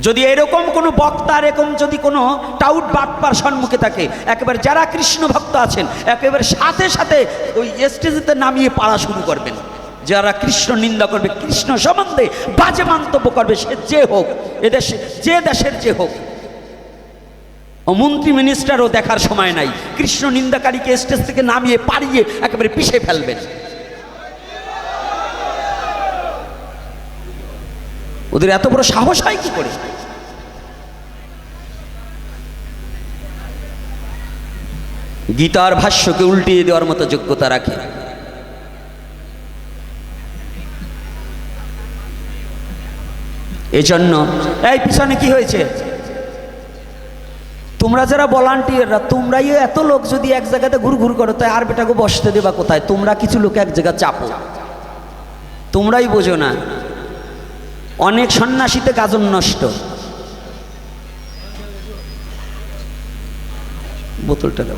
যদি এরকম কোনো বক্তা, এরকম যদি কোনো টাউট বাটপার সম্মুখে থাকে, একেবারে যারা কৃষ্ণ ভক্ত আছেন, একেবারে সাথে সাথে ওই স্টেজেতে নামিয়ে পাড়া শুরু করবেন। যারা কৃষ্ণ নিন্দা করবে, কৃষ্ণ সম্বন্ধে বাজে মন্তব্য করবে, সে যে হোক, এদেশে, যে দেশের যে হোক। মন্ত্রী মিনিস্টারও দেখার সময় নাই। কৃষ্ণ নিন্দাকারীকে স্টেজ থেকে নামিয়ে পাড়িয়ে একেবারে পিষে ফেলবেন। ওদের এত বড় সাহস হয় কি করে? গীতার ভাষ্যকে উল্টিয়ে দেওয়ার মতো যোগ্যতা রাখে। এজন্য এই পিছনে কি হয়েছে? তোমরা যারা ভলান্টিয়াররা, তোমরাই এত লোক যদি এক জায়গাতে ঘুর ঘুর করো, তাই আর বেটাকে বসতে দেবা কোথায়? তোমরা কিছু লোক এক জায়গা চাপো। তোমরাই বোঝো না। অনেক সন্ন্যাসীতে গাজন নষ্ট। বোতলটা দাও।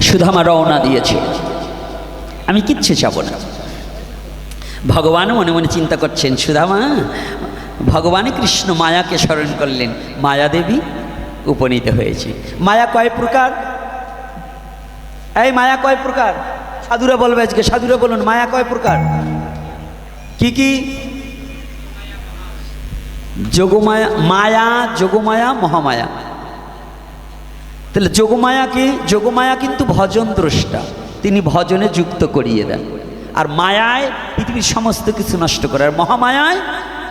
সুধামা রওনা দিয়েছে। আমি কিচ্ছু চাবো না। ভগবান মনে মনে চিন্তা করছেন, সুধামা ভগবান কৃষ্ণ, মায়াকে স্মরণ করলেন। মায়া দেবী উপনীত হয়েছে। মায়া কয় প্রকার? এই মায়া কয় প্রকার? সাধুরা বলবে আজকে, সাধুরা বলুন, মায়া কয় প্রকার? কি কি? যোগমায়া, মায়া, যোগমায়া, মহামায়া। তাহলে যোগমায়া কি? যোগমায়া কিন্তু ভজন দ্রষ্টা। তিনি ভজনে যুক্ত করিয়ে দেন। আর মায়ায় পৃথিবীর সমস্ত কিছু নষ্ট করে, আর মহামায়ায়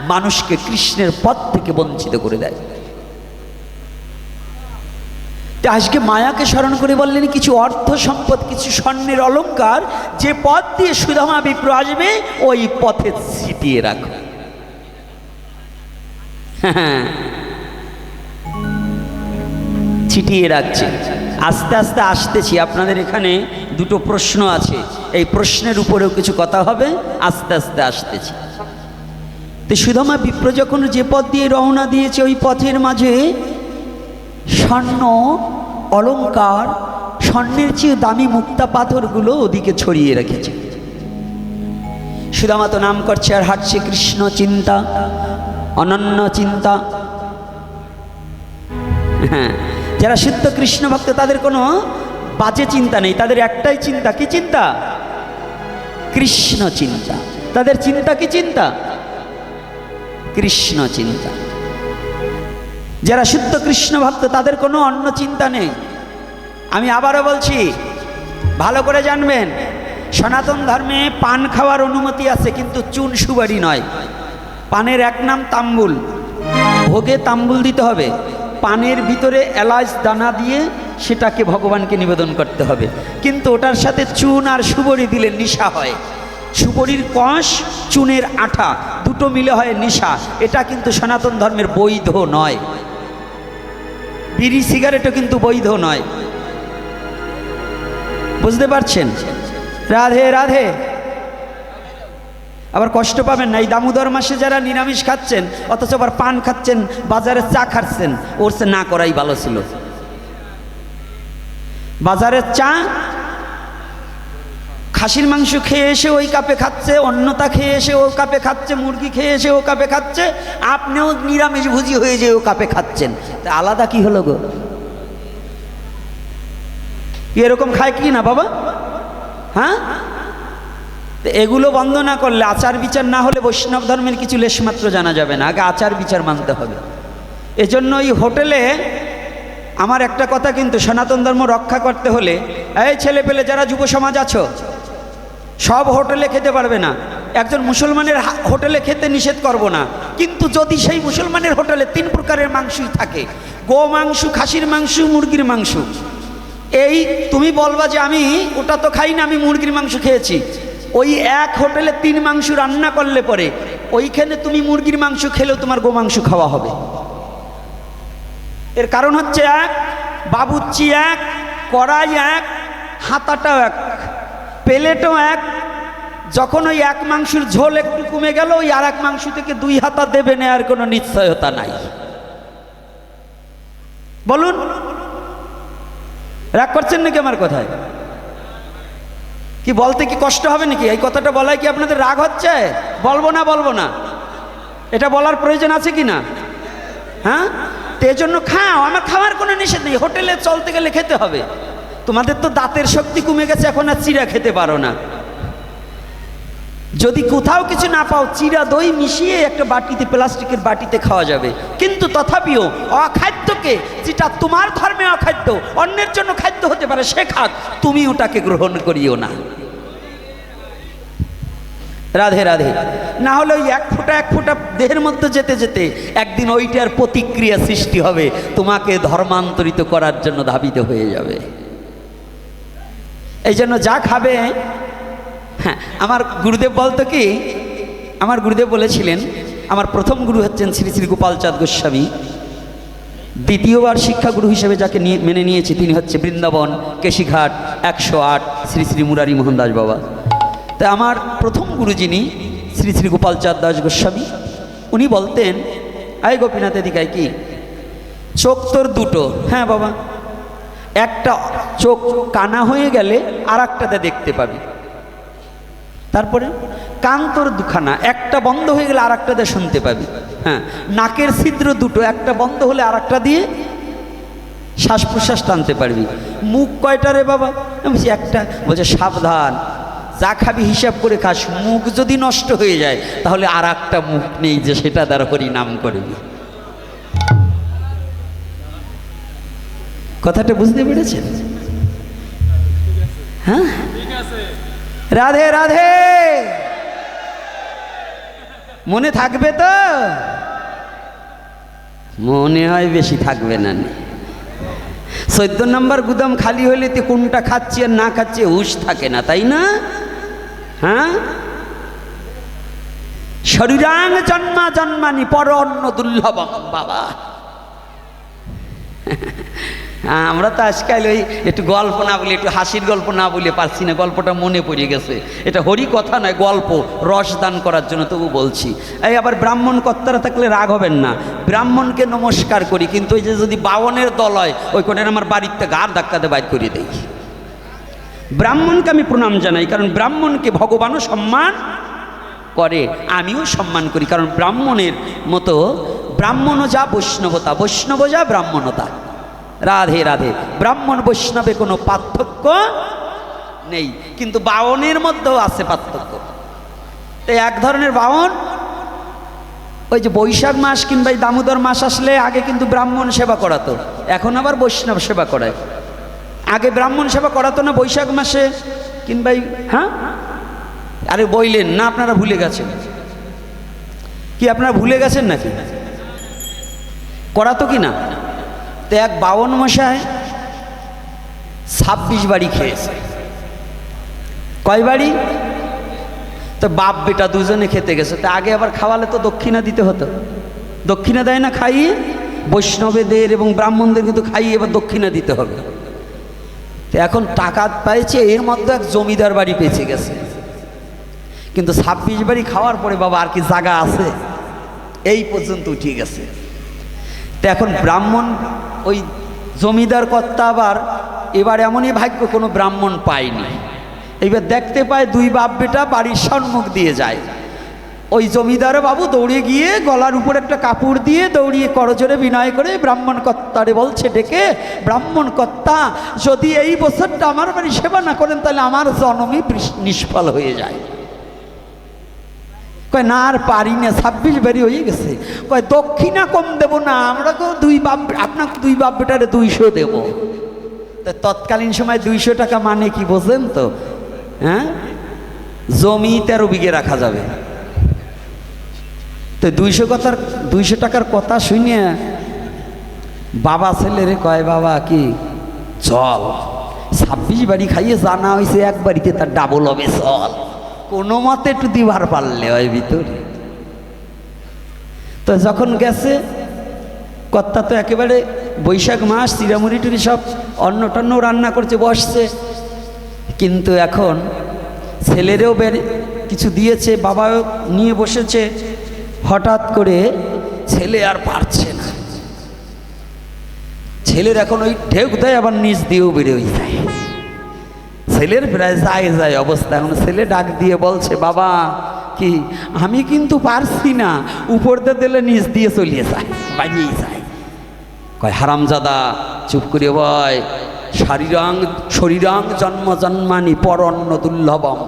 মানুষকে কৃষ্ণের পথ থেকে বঞ্চিত করে দেয়। তা আজকে মায়াকে স্মরণ করে বললেন, কিছু অর্থ সম্পদ, কিছু স্বর্ণের অলংকার যে পথ দিয়ে সুধামা বিপ্র আসবে, ওই পথে ছিটিয়ে রাখো। ছিটিয়ে রাখছে। আস্তে আস্তে আসতেছি, আপনাদের এখানে দুটো প্রশ্ন আছে। এই প্রশ্নের উপরেও কিছু কথা হবে, আস্তে আস্তে আসতেছি। তো সুধামা বিপ্র যখন যে পথ দিয়ে রওনা দিয়েছে, ওই পথের মাঝে স্বর্ণ অলংকার স্বর্ণের চেয়ে দামি মুক্তা পাথরগুলো ওদিকে ছড়িয়ে রেখেছে। সুদামা তো নাম করছে আর হাঁটছে কৃষ্ণ চিন্তা, অনন্য চিন্তা। হ্যাঁ যারা শুদ্ধ কৃষ্ণ ভক্ত, তাদের কোনো বাজে চিন্তা নেই। তাদের একটাই চিন্তা, কি চিন্তা? কৃষ্ণ চিন্তা। তাদের চিন্তা কি চিন্তা? কৃষ্ণ চিন্তা। যারা শুদ্ধ কৃষ্ণ ভক্ত, তাদের কোনো অন্য চিন্তা নেই। আমি আবারও বলছি, ভালো করে জানবেন, সনাতন ধর্মে পান খাওয়ার অনুমতি আছে, কিন্তু চুন সুবারি নয়। পানের এক নাম তাম্বুল। ভোগে তাম্বুল দিতে হবে। পানের ভিতরে এলাচ দানা দিয়ে সেটাকে ভগবানকে নিবেদন করতে হবে। কিন্তু ওটার সাথে চুন আর সুবরি দিলে নিশা হয়। সুবরির কষ, চুনের আঠা, দুটো মিলে হয় নিশা। এটা কিন্তু সনাতন ধর্মের বৈধ নয়। বিড়ি সিগারেটও কিন্তু বৈধ নয়। বুঝতে পারছেন? রাধে রাধে। আবার কষ্ট পাবেন না, এই দামোদর মাসে যারা নিরামিষ খাচ্ছেন, অথচ আবার পান খাচ্ছেন, বাজারে চা খাচ্ছেন, ওর সে না করাই ভালো ছিল। বাজারের চা খাসির মাংস খেয়ে এসে ওই কাপে খাচ্ছে অন্যতা খেয়ে এসে ও কাপে খাচ্ছে, মুরগি খেয়ে এসে ও কাপে খাচ্ছে, আপনিও নিরামিষ ভুজি হয়ে যে ও কাপে খাচ্ছেন। তা আলাদা কি হলো গো? এরকম খায় কি না বাবা? হ্যাঁ? এগুলো বন্ধ না করলে আচার বিচার না হলে বৈষ্ণব ধর্মের কিছু লেশমাত্র জানা যাবে না, আগে আচার বিচার মানতে হবে। এজন্য এই হোটেলে আমার একটা কথা কিন্তু সনাতন ধর্ম রক্ষা করতে হলে, এই ছেলে পেলে যারা যুব সমাজ আছো সব হোটেলে খেতে পারবে না। একজন মুসলমানের হোটেলে খেতে নিষেধ করব না। কিন্তু যদি সেই মুসলমানের হোটেলে তিন প্রকারের মাংসই থাকে। গো মাংস, খাসির মাংস, মুরগির মাংস। এই তুমি বলবা যে আমি, ওটা তো খাই না, আমি মুরগির মাংস খেয়েছি। ওই এক হোটেলে তিন মাংস রান্না করলে পরে, ওইখানে তুমি মুরগির মাংস খেলেও তোমার গো মাংস খাওয়া হবে। এর কারণ হচ্ছে এক বাবুচ্চি এক, কড়াই এক, হাতাটাও এক। প্লেটও এক। যখন ওই এক মাংসের ঝোল একটু কমে গেল, ওই আর এক মাংস থেকে দুই হাতা দেবে নেওয়ার কোনো নিশ্চয়তা নাই। বলুন। রাগ করছেন নাকি আমার কথায়? কি বলতে কি কষ্ট হবে নাকি? এই কথাটা বলায় কি আপনাদের রাগ হচ্ছে? বলব না বলব না। এটা বলার প্রয়োজন আছে কি না? হ্যাঁ? তো জন্য খাও, আমার খাওয়ার কোনো নিষেধ নেই। হোটেলে চলতে গেলে খেতে হবে। তোমাদের তো দাঁতের শক্তি কমে গেছে, এখন আর চিরা খেতে পারো না। যদি কোথাও কিছু না পাও চিরা দই মিশিয়ে একটা বাটিতে, প্লাস্টিকের বাটিতে খাওয়া যাবে। কিন্তু তথাপিও অখাদ্যকে, যেটা তোমার ধর্মে অখাদ্য, অন্যের জন্য খাদ্য হতে পারে, সে খাক, তুমি ওটাকে গ্রহণ করিও না। রাধে রাধে। না হলে ওই এক ফোঁটা এক ফোঁটা দেহের মধ্যে যেতে যেতে একদিন ওইটার প্রতিক্রিয়া সৃষ্টি হবে, তোমাকে ধর্মান্তরিত করার জন্য ধাবিত হয়ে যাবে। এই জন্য যা খাবে হ্যাঁ। আমার গুরুদেব বলতো কি আমার গুরুদেব বলেছিলেন আমার প্রথম গুরু হচ্ছেন শ্রী শ্রী গোপালচাঁদ গোস্বামী। দ্বিতীয়বার শিক্ষাগুরু হিসেবে যাকে নিয়ে মেনে নিয়েছি তিনি হচ্ছে বৃন্দাবন কেশিঘাট একশো আট শ্রী শ্রী মুরারি মোহন দাস বাবা। তা আমার প্রথম গুরু যিনি শ্রী শ্রী গোপালচাঁদ দাস গোস্বামী উনি বলতেন আয় গোপীনাথ এদিকায় কি? চোখ তোর দুটো। হ্যাঁ বাবা। একটা চোখ কানা হয়ে গেলে আর একটাতে দেখতে পাবি। তারপরে কান তোর দুখানা, একটা বন্ধ হয়ে গেলে আর একটাতে শুনতে পাবি। হ্যাঁ নাকের ছিদ্র দুটো, একটা বন্ধ হলে আর একটা দিয়ে শ্বাস প্রশ্বাস টানতে পারবি। মুখ কয়টা রে বাবা? বলছি, একটা। বলছে, সাবধান। যা খাবি হিসাব করে খাস। মুখ যদি নষ্ট হয়ে যায়, তাহলে আর একটা মুখ নেই যে সেটা দ্বারা হরি নাম করবি। কথাটা বুঝতে পেরেছেন? হ্যাঁ? রাধে রাধে! মনে থাকবে তো? মনে হয় বেশি থাকবে না। চোদ্দ নম্বর গুদাম খালি হইলে তো কোনটা খাচ্ছি আর না খাচ্ছি হুশ থাকে না তাই না? হ্যাঁ? শরীরাং জন্মা জন্মানি পর অন্য দুর্লভম বাবা। আমরা তো আজকাল ওই একটু গল্প না বলি, একটু হাসির গল্প না বলে পারছি না, গল্পটা মনে পড়ে গেছে। এটা হরি কথা নয়, গল্প, রস দান করার জন্য তবু বলছি। এই আবার ব্রাহ্মণ কর্তারা থাকলে রাগ হবেন না। ব্রাহ্মণকে নমস্কার করি, কিন্তু ওই যে যদি বাবনের দল হয়, ওই করে আমার বাড়িতে গার ধাক্কাতে বাইর করে দেই। ব্রাহ্মণকে আমি প্রণাম জানাই, কারণ ব্রাহ্মণকে ভগবানও সম্মান করে, আমিও সম্মান করি, কারণ ব্রাহ্মণের মতো ব্রাহ্মণও যা বৈষ্ণবতা বৈষ্ণব যা ব্রাহ্মণতা। রাধে রাধে। ব্রাহ্মণ বৈষ্ণবে কোনো পার্থক্য নেই, কিন্তু বাউনের মধ্যেও আছে পার্থক্য। তো এক ধরনের বাউন, ওই যে বৈশাখ মাস কিংবা দামোদর মাস আসলে আগে কিন্তু ব্রাহ্মণ সেবা করাতো, এখন আবার বৈষ্ণব সেবা করায়। আগে ব্রাহ্মণ সেবা করাতো না বৈশাখ মাসে, কিংবা হ্যাঁ? আরে বইলেন, না আপনারা ভুলে গেছেন। কি আপনারা ভুলে গেছেন নাকি? করাতো কি না? তো এক বাউন মশাই ছাব্বিশ বাড়ি খেয়েছে। কয় বাড়ি? তো বাপ বেটা দুজনে খেতে গেছে। তা আগে আবার খাওয়ালে তো দক্ষিণা দিতে হতো। দক্ষিণা দেয় না খাইয়ে বৈষ্ণবেদের এবং ব্রাহ্মণদের কিন্তু খাইয়ে এবার দক্ষিণা দিতে হবে। তো এখন টাকা পাইছে, এর মধ্যে এক জমিদার বাড়ি পেয়েছে গেছে। কিন্তু ছাব্বিশ বাড়ি খাওয়ার পরে বাবা আর কি জায়গা আছে? এই পর্যন্ত উঠে গেছে। তো এখন ব্রাহ্মণ ওই জমিদার কর্তা আবার এবার এমনই ভাগ্য কোনো ব্রাহ্মণ পায়নি। এইবার দেখতে পায় দুই বাপ বেটা বাড়ির সম্মুখ দিয়ে যায়। ওই জমিদার বাবু দৌড়ে গিয়ে গলার উপর একটা কাপড় দিয়ে দৌড়িয়ে করজোরে বিনয় করে ব্রাহ্মণ কর্তারে বলছে, ডেকে ব্রাহ্মণ কর্তা, যদি এই বছরটা আমার বাড়ি সেবা না করেন, তাহলে আমার জন্মই নিষ্ফল হয়ে যায়। কয়, না, আর পারি না, ছাব্বিশ বাড়ি হয়ে গেছে। কয়, দক্ষিণা কম দেব না, আমরা তো দুই বাপ, আপনাকে দুই বাপ বেটারে দুইশো দেব। তা তৎকালীন সময় দুইশো টাকা মানে কি বোঝেন তো? হ্যাঁ? জমি তেরো বিঘে রাখা যাবে। তো দুইশো কথার, দুইশো টাকার কথা শুনে বাবা ছেলেরে কয়, বাবা, কি? চল, ছাব্বিশ বাড়ি খাইয়ে জানা হয়েছে এক বাড়িতে তার ডাবল হবে, চল। কোনো মতে একটু দিবার পারলে ওই ভিতরে। তো যখন গেছে, কর্তা তো একেবারে বৈশাখ মাস চিরামুড়ি টুরি সব অন্ন টন্ন রান্না করছে, বসছে। কিন্তু এখন ছেলেরেও বের কিছু দিয়েছে, বাবাও নিয়ে বসেছে। হঠাৎ করে ছেলে আর পারছে না। ছেলের এখন ওই ঢেউ দেয়, আবার নিচ দিয়েও বেরোয় যায় ছেলের প্রায় যায় যায় অবস্থা। এখন ছেলে ডাক দিয়ে বলছে, বাবা, কি, আমি কিন্তু পারছি না। উপর দিয়ে দিলে নিচ দিয়ে চলিয়ে যায় বাড়িয়েই যায়। কয়, হারামজাদা, চুপ করে বয়। শারীরাং, শরীরাং জন্ম জন্মানি পরন্ন দুর্লভম।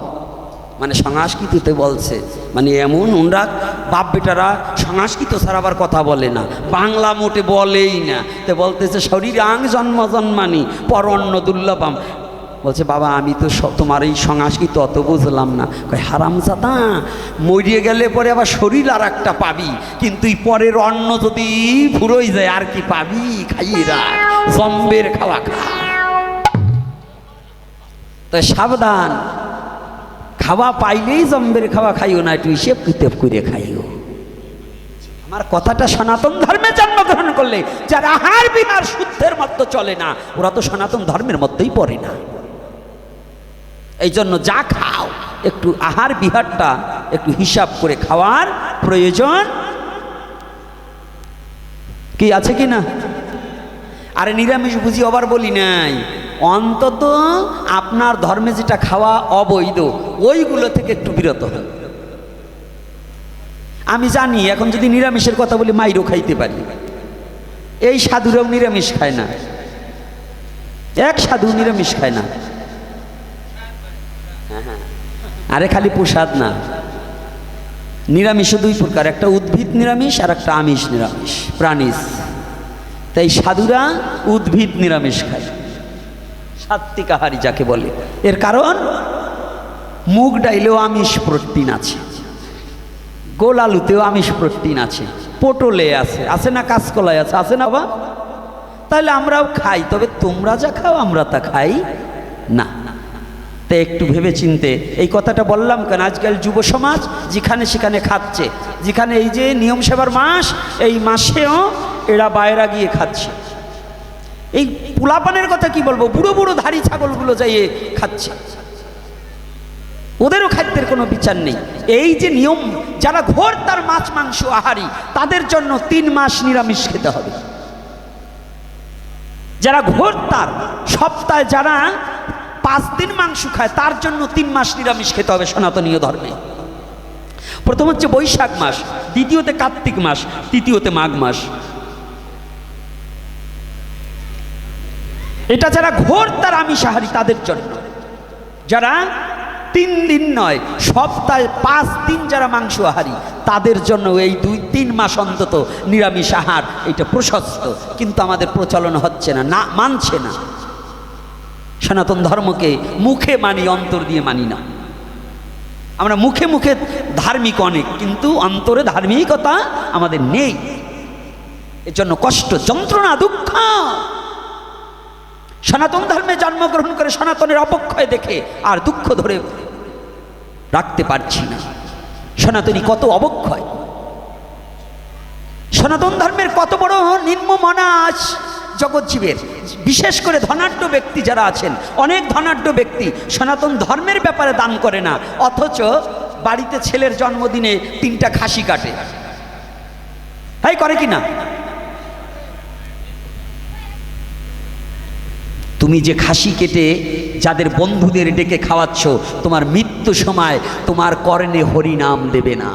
মানে সংস্কৃতিতে বলছে মানে এমন ওনরা বাপ বেটারা সংস্কৃত ছাড়া আবার কথা বলে না। বাংলা মোটে বলেই না। তো বলতেছে, শরীরাং জন্ম জন্মানি পরন্ন দুর্লভম। বলছে, বাবা, আমি তো তোমার এই সংস্কৃত অত বুঝলাম না। কয়, হারামজাদা, মরিয়ে গেলে পরে আবার শরীর আর একটা পাবি। কিন্তু পরের অন্ন যদি ফুরোই যায়, আর কি পাবি? খাইয়ে রাখ, জম্বের খাওয়া খা। তো সাবধান, খাওয়া পাইলেই জম্বের খাওয়া খাইও, না একটু হিসেব কিতেব করে খাইও। আমার কথাটা সনাতন ধর্মে জন্মগ্রহণ করলে যারা আহার বিহার শুদ্ধের মতো চলে না, ওরা তো সনাতন ধর্মের মধ্যেই পড়ে না। এই জন্য যা খাও, একটু আহার বিহারটা একটু হিসাব করে খাওয়ার প্রয়োজন। কি আছে কি না? আরে নিরামিষ বুঝি আবার বলি নাই। অন্তত আপনার ধর্মে যেটা খাওয়া অবৈধ, ওইগুলো থেকে একটু বিরত হন। আমি জানি, এখন যদি নিরামিষের কথা বলি, মাইরও খাইতে পারি। এই সাধুরাও নিরামিষ খায় না। এক সাধু নিরামিষ খায় না। আরে খালি প্রসাদ না। নিরামিষ দুই প্রকার, একটা উদ্ভিদ নিরামিষ আর একটা আমিষ নিরামিষ, প্রাণীজ। তাই সাধুরা উদ্ভিদ নিরামিষ খায়। সাত্বিক আহারি যাকে বলে। এর কারণ, মুগ ডাইলেও আমিষ প্রোটিন আছে। গোল আলুতেও আমিষ প্রোটিন আছে। পটলে আছে। আছে না কাঁচকলায় আছে? আছে না বা তাহলে আমরাও খাই, তবে তোমরা যা খাও, আমরা তা খাই না। তা একটু ভেবে চিনতে এই কথাটা বললাম কেন? আজকাল যুব সমাজ যেখানে সেখানে খাচ্ছে। যেখানে এই যে নিয়ম সেবার মাস, এই মাসেও এরা বাইরা গিয়ে খাচ্ছে। এই পোলাপানের কথা কি বলব? বুড়ো বুড়ো ধাড়ি ছাগলগুলো যাইয়ে খাচ্ছে। ওদেরও খাদ্যের কোনো বিচার নেই। এই যে নিয়ম, যারা ঘোর তার মাছ, মাংস, আহারি, তাদের জন্য তিন মাস নিরামিষ খেতে হবে। যারা ঘোর তার, সপ্তাহে যারা পাঁচ দিন মাংস খায়, তার জন্য তিন মাস নিরামিষ খেতে হবে সনাতনীয় ধর্মে। প্রথম হচ্ছে বৈশাখ মাস, দ্বিতীয়তে কার্তিক মাস, তৃতীয়তে মাঘ মাস। এটা যারা ঘোর তার আমিষাহারি তাদের জন্য। যারা তিন দিন নয়, সপ্তাহে পাঁচ দিন যারা মাংস আহারি তাদের জন্য এই দুই, তিন মাস অন্তত নিরামিষ আহার এটা প্রশস্ত। কিন্তু আমাদের প্রচলন হচ্ছে না না, মানছে না। সনাতন ধর্মকে মুখে মানি, অন্তর দিয়ে মানি না। আমরা মুখে মুখে ধার্মিক অনেক, কিন্তু অন্তরে ধার্মিকতা আমাদের নেই। এর জন্য কষ্ট, যন্ত্রণা, দুঃখ। সনাতন ধর্মে জন্মগ্রহণ করে সনাতনের অপক্ষয় দেখে আর দুঃখ ধরে রাখতে পারছি না। সনাতনী কত অবক্ষয়। সনাতন ধর্মের কত বড় নিম্ন জগৎজীবের, বিশেষ করে ধনাঢ্য ব্যক্তি যারা আছেন, অনেক ধনাঢ্য ব্যক্তি সনাতন ধর্মের ব্যাপারে দান করে না, অথচ বাড়িতে ছেলের জন্মদিনে তিনটা খাসি কাটে। তাই করে কি না? তুমি যে খাসি কেটে যাদের বন্ধুদের ডেকে খাওয়াচ্ছ, তোমার মৃত্যু সময় তোমার কর্ণে হরিনাম দেবে না।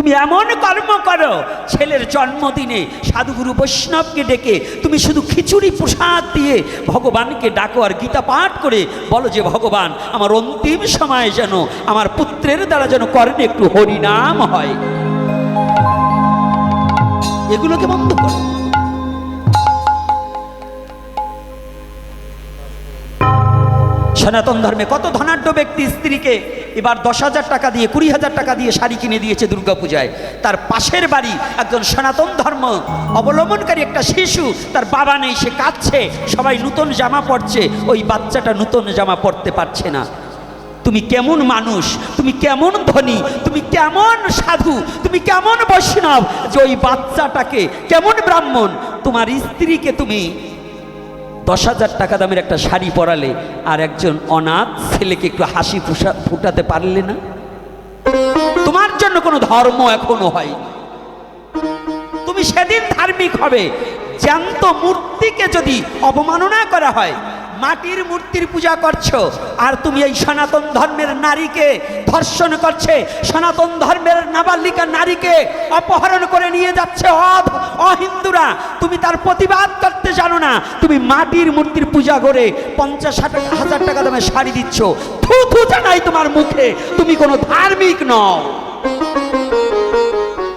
তুমি এমন কর্ম করো, ছেলের জন্মদিনে সাধুগুরু বৈষ্ণবকে ডেকে তুমি শুধু খিচুড়ি প্রসাদ দিয়ে ভগবানকে ডাকো আর গীতা পাঠ করে বলো যে, ভগবান, আমার অন্তিম সময় যেন আমার পুত্রের দ্বারা যেন কর্ণে একটু হরিনাম হয়। এগুলোকে বন্ধ করো। সনাতন ধর্মে কত ধনাঢ্য ব্যক্তি স্ত্রীকে এবার দশ হাজার টাকা দিয়ে, কুড়ি হাজার টাকা দিয়ে শাড়ি কিনে দিয়েছে দুর্গাপূজায়। তার পাশের বাড়ি একজন সনাতন ধর্ম অবলম্বনকারী একটা শিশু, তার বাবা নেই, সে কাঁদছে, সবাই নূতন জামা পরছে, ওই বাচ্চাটা নূতন জামা পরতে পারছে না। তুমি কেমন মানুষ, তুমি কেমন ধনী, তুমি কেমন সাধু, তুমি কেমন বৈষ্ণব, যে ওই বাচ্চাটাকে কেমন ব্রাহ্মণ, তোমার স্ত্রীকে তুমি দশ হাজার টাকা দামের একটা শাড়ি পরালে আর একজন অনাথ ছেলেকে একটু হাসি ফুসা, ফুটাতে পারলে না? তোমার জন্য কোনো ধর্ম এখনও হয় তুমি সেদিন ধার্মিক হবে। জ্যান্ত মূর্তিকে যদি অবমাননা করা হয় মাটির মূর্তির পূজা করছ, আর তুমি এই সনাতন ধর্মের নারীকে ধর্ষণ করছে। সনাতন ধর্মের নাবালিকা নারীকে অপহরণ করে নিয়ে যাচ্ছে অহিন্দুরা। তুমি তার প্রতিবাদ করতে জানো না। তুমি মাটির মূর্তির পূজা করে পঞ্চাশ ষাট হাজার টাকা দামে শাড়ি দিচ্ছ। থু থু জানাই তোমার মুখে, তুমি কোনো ধার্মিক নও।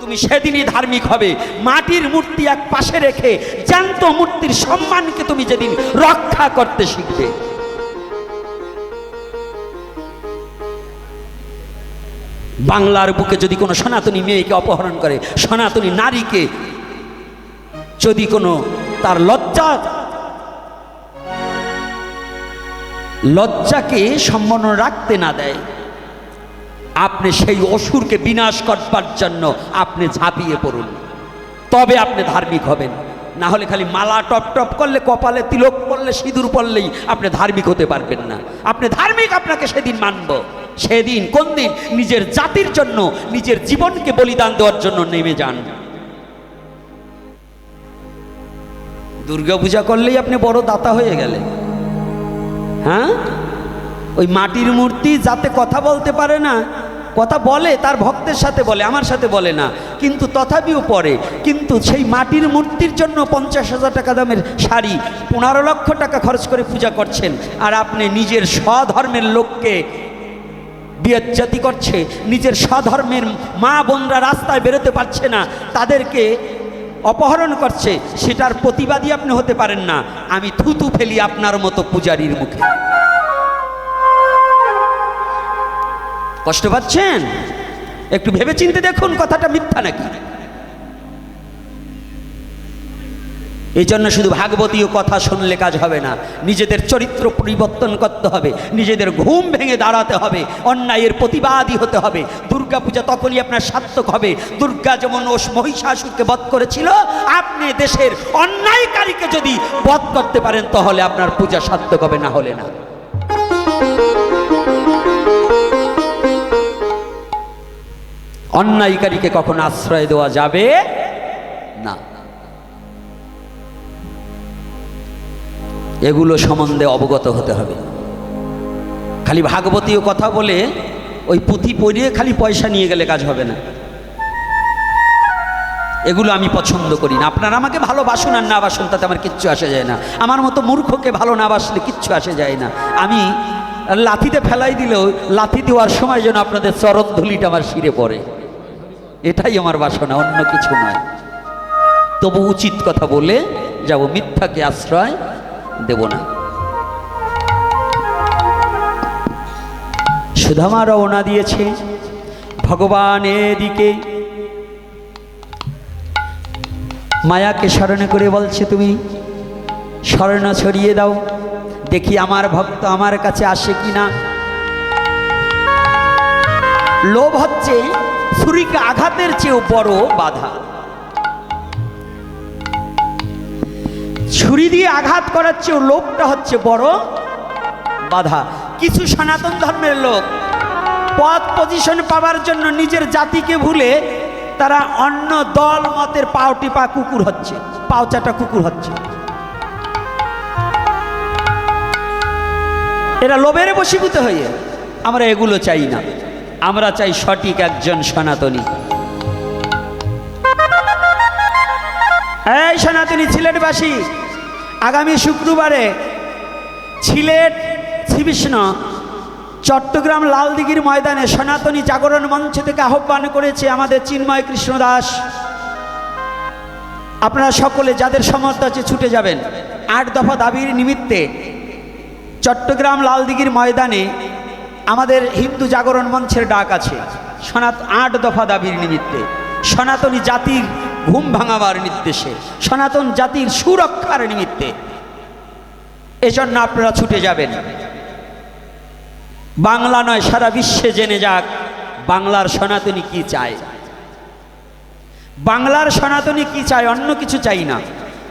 তুমি সেদিনই ধার্মিক হবে। মাটির মূর্তি এক পাশে রেখে জ্যান্ত মূর্তির সম্মানকে তুমি যেদিন রক্ষা করতে শিখবে। বাংলার বুকে যদি কোনো সনাতনী মেয়েকে অপহরণ করে, সনাতনী নারীকে যদি কোনো তার লজ্জা, লজ্জাকে সম্মান রাখতে না দেয়, আপনি সেই অসুরকে বিনাশ করবার জন্য আপনি ঝাঁপিয়ে পড়ুন। তবে আপনি ধার্মিক হবেন। না হলে খালি মালা টপ টপ করলে, কপালে তিলক পড়লে সিঁদুর পড়লেই আপনি ধার্মিক হতে পারবেন না। আপনি ধার্মিক আপনাকে সেদিন মানব। সেদিন, কোন দিন? নিজের জাতির জন্য, নিজের জীবনকে বলিদান দেওয়ার জন্য নেমে যান। দুর্গা পূজা করলেই আপনি বড় দাতা হয়ে গেলেন। হ্যাঁ? ওই মাটির মূর্তি যাতে কথা বলতে পারে না কথা বলে, তার ভক্তের সাথে বলে, আমার সাথে বলে না। কিন্তু তথাপিও পরে কিন্তু সেই মাটির মূর্তির জন্য পঞ্চাশ হাজার টাকা দামের শাড়ি, পনেরো লক্ষ টাকা খরচ করে পূজা করছেন, আর আপনি নিজের স্বধর্মের লোককে বিয়জ্জাতি করছে, নিজের স্বধর্মের মা বোনরা রাস্তায় বেরোতে পারছে না, তাদেরকে অপহরণ করছে, সেটার প্রতিবাদী আপনি হতে পারেন না। আমি থুতু ফেলি আপনার মতো পূজারীর মুখে। কষ্ট পাচ্ছেন? একটু ভেবে চিনতে দেখুন কথাটা মিথ্যা নাকি? এই জন্য শুধু ভাগবতীয় কথা শুনলে কাজ হবে না, নিজেদের চরিত্র পরিবর্তন করতে হবে, নিজেদের ঘুম ভেঙে দাঁড়াতে হবে, অন্যায়ের প্রতিবাদী হতে হবে। দুর্গা পূজা তখনই আপনার সার্থক হবে। দুর্গা যেমন ওস মহিষাসুরকে বধ করেছিল, আপনি দেশের অন্যায়কারীকে যদি বধ করতে পারেন, তাহলে আপনার পূজা সার্থক হবে না হলে না। অন্যায়কারীকে কখনো আশ্রয় দেওয়া যাবে না। এগুলো সম্বন্ধে অবগত হতে হবে। খালি ভাগবতীয় কথা বলে ওই পুঁথি পড়িয়ে খালি পয়সা নিয়ে গেলে কাজ হবে না। এগুলো আমি পছন্দ করি না। আপনারা আমাকে ভালোবাসুন আর না বাসুন, তাতে আমার কিচ্ছু আসে যায় না। আমার মতো মূর্খকে ভালো না বাসলে কিচ্ছু আসে যায় না। আমি লাথিতে ফেলাই দিলেও, লাথি দেওয়ার সময় যেন আপনাদের চরণ ধুলিটা আমার শিরে পড়ে। এটাই আমার বাসনা, অন্য কিছু নয়। তবু উচিত কথা বলে যাব, মিথ্যাকে আশ্রয় দেব না। সুধামা রওনা দিয়েছে, ভগবান এদিকে। মায়াকে স্মরণে করে বলছে, তুমি স্মরণ ছড়িয়ে দাও, দেখি আমার ভক্ত আমার কাছে আসে কি না লোভ হচ্ছে ছুরিকে আঘাতের চেয়েও বড় বাধা। ছুরি দিয়ে আঘাত করার চেয়েও লোভটা হচ্ছে বড় বাধা। কিছু সনাতন ধর্মের লোক পদ পজিশন পাওয়ার জন্য নিজের জাতিকে ভুলে তারা অন্য দল, মতের পাওটি পা কুকুর হচ্ছে পাওচাটা কুকুর হচ্ছে। এরা লোভের বশীভূত হয়ে আমরা এগুলো চাই না। আমরা চাই সঠিক একজন সনাতনী। এই সনাতনী সিলেটবাসী আগামী শুক্রবারে সিলেট শ্রীকৃষ্ণ চট্টগ্রাম লালদিঘির ময়দানে সনাতনী জাগরণ মঞ্চ থেকে আহ্বান করেছে আমাদের চিন্ময় কৃষ্ণ দাস। আপনারা সকলে যাদের সমর্থ আছে ছুটে যাবেন। আট দফা দাবির নিমিত্তে চট্টগ্রাম লালদিঘির ময়দানে আমাদের হিন্দু জাগরণ মঞ্চের ডাক আছে, সনাত আট দফা দাবির নিমিত্তে। সনাতনী জাতির ঘুম ভাঙাবার নির্দেশে, সনাতন জাতির সুরক্ষার নিমিত্তে। এজন্য আপনারা ছুটে যাবেন। বাংলা নয়, সারা বিশ্বে জেনে যাক বাংলার সনাতনী কি চায়। বাংলার সনাতনী কি চায়, অন্য কিছু চাই না।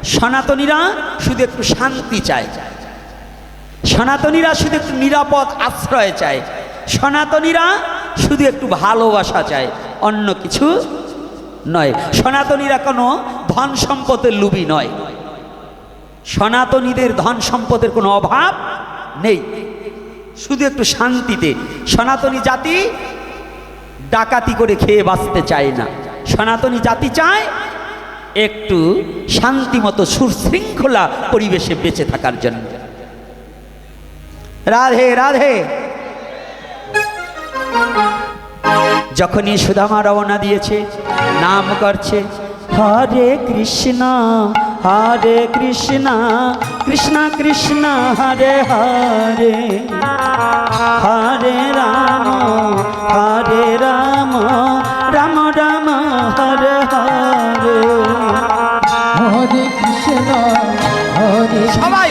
সনাতনীরা শুধু একটু শান্তি চায়। সনাতনীরা শুধু একটু নিরাপদ আশ্রয় চায়, সনাতনীরা শুধু একটু ভালোবাসা চায়, অন্য কিছু নয়। সনাতনীরা কোনো ধন সম্পদের লুবি নয়। সনাতনীদের ধন সম্পদের কোনো অভাব নেই। শুধু একটু শান্তিতে, সনাতনী জাতি ডাকাতি করে খেয়ে বাঁচতে চায় না। সনাতনী জাতি চায় একটু শান্তিমতো সুশৃঙ্খলা পরিবেশে বেঁচে থাকার জন্য। রাধে রাধে। যখনই সুদামা রওনা দিয়েছে নাম করছে হরে কৃষ্ণ হরে কৃষ্ণ কৃষ্ণ কৃষ্ণ হরে হরে। হরে রাম হরে রাম রাম রাম হরে হরে। হরে কৃষ্ণ হরে সবাই।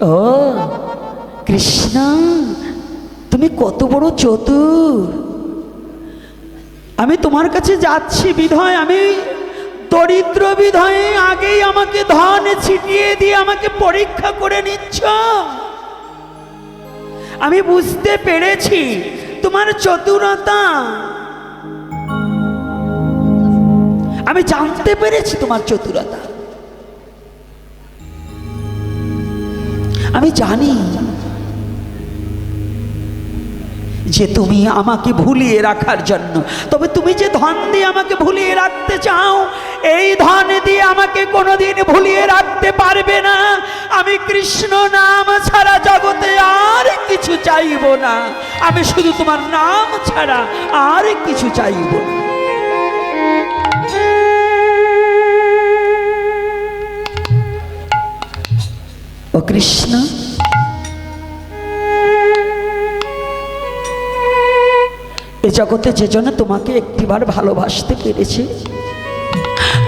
ও কৃষ্ণ তুমি কত বড় চতুর। আমি তোমার কাছে যাচ্ছি বিধয় আমি দরিদ্র বিধয়ে আগেই আমাকে ধন ছিটিয়ে দিয়ে আমাকে পরীক্ষা করে নিচ্ছ? আমি বুঝতে পেরেছি তোমার চতুরতা। আমি জানতে পেরেছি তোমার চতুরতা। আমি জানি যে তুমি আমাকে ভুলিয়ে রাখার জন্য। তবে তুমি যে ধন দিয়ে আমাকে ভুলিয়ে রাখতে চাও, এই ধন দিয়ে আমাকে কোনোদিন ভুলিয়ে রাখতে পারবে না। আমি কৃষ্ণ নাম ছাড়া জগতে আর কিছু চাইব না। আমি শুধু তোমার নাম ছাড়া আর কিছু চাইব না। কৃষ্ণ এ জগতে যে জন্য তোমাকে একটিবার ভালোবাসতে পেরেছে।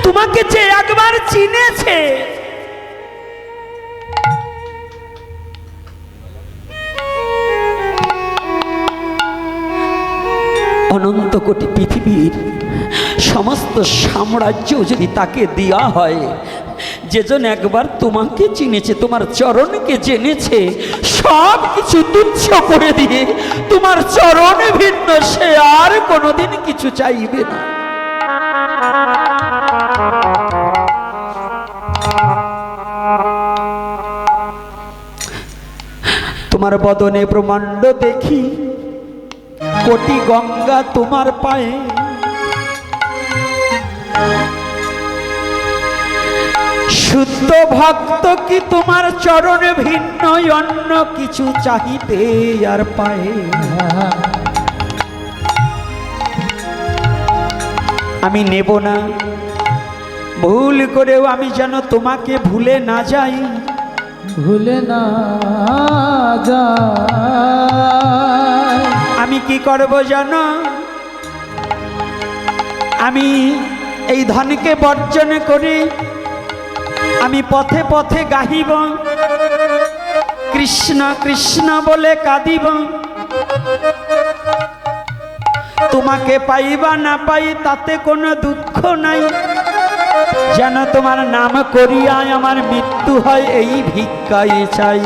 তোমাকে যে একবার চিনেছে। অনন্ত কোটি পৃথিবীর সমস্ত সাম্রাজ্য যদি তাকে দেওয়া হয় যেজন একবার তোমাকে চিনেছে, তোমার চরণকে জেনেছে, সব কিছু তুচ্ছ করে দিয়ে তোমার চরণ ভিন্ন, সে আর কোনোদিন কিছু চাইবে না। তোমার বদনে ব্রহ্মাণ্ড দেখি, কোটি গঙ্গা তোমার পায়ে শুদ্ধ ভক্ত কি তোমার চরণে ভিন্ন? অন্য কিছু চাহিতে আর পায়ে আমি নেব না। ভুল করেও আমি যেন তোমাকে ভুলে না যাই। ভুলে না যা আমি কি করব জানো? আমি এই ধনকে বর্জন করে আমি পথে পথে গাহিব। কৃষ্ণ কৃষ্ণ বলে কাঁদিব। তোমাকে পাইবা না পাই, তাতে কোনো দুঃখ নাই। যেন তোমার নাম করিয়ায় আমার মৃত্যু হয়, এই ভিক্ষায় চাই।